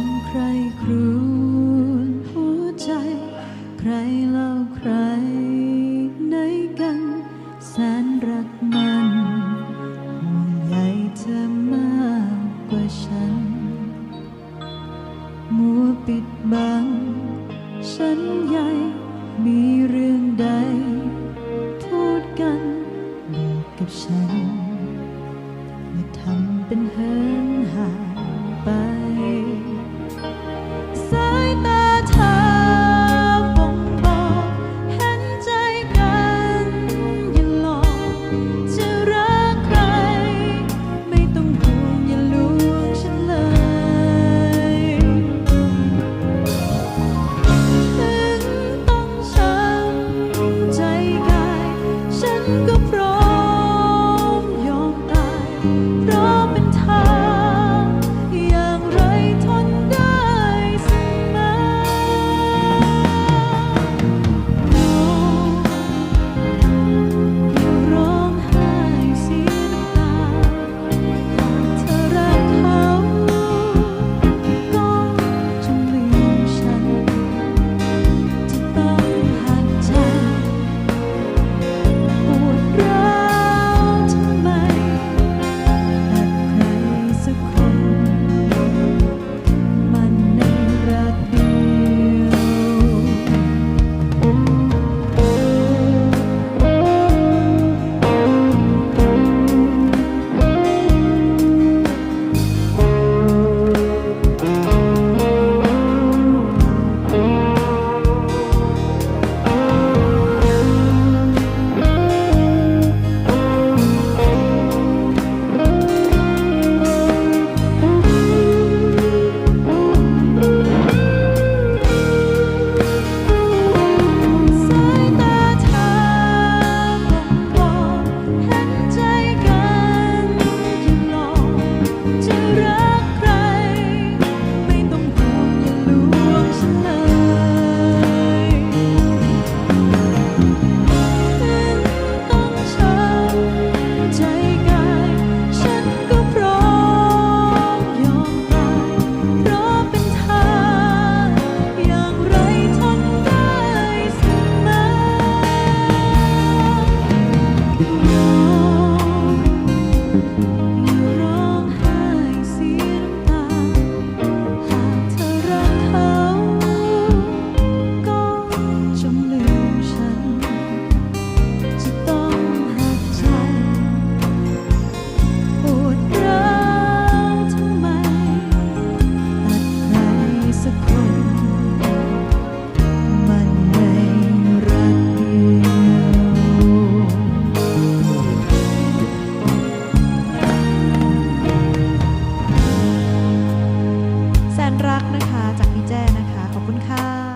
งใครครวญหัวใจ ใครเล่าใครไหนกันแสนรักมันห่วงใยเธอมากกว่าฉัน มัวปิดบัง ฉันใหญ่มีเรื่องใด พูดกันบอกกับฉันอย่าทำเป็นเหินห่าง ไป สายตาเธอบ่งบอกเห็นใจกันอย่าหลอกจะรักใคร ไม่ต้องห่วงอย่าลวงฉันเลย ถึงต้องช้ำใจกาย ฉันก็พร้อมยอมตาย ว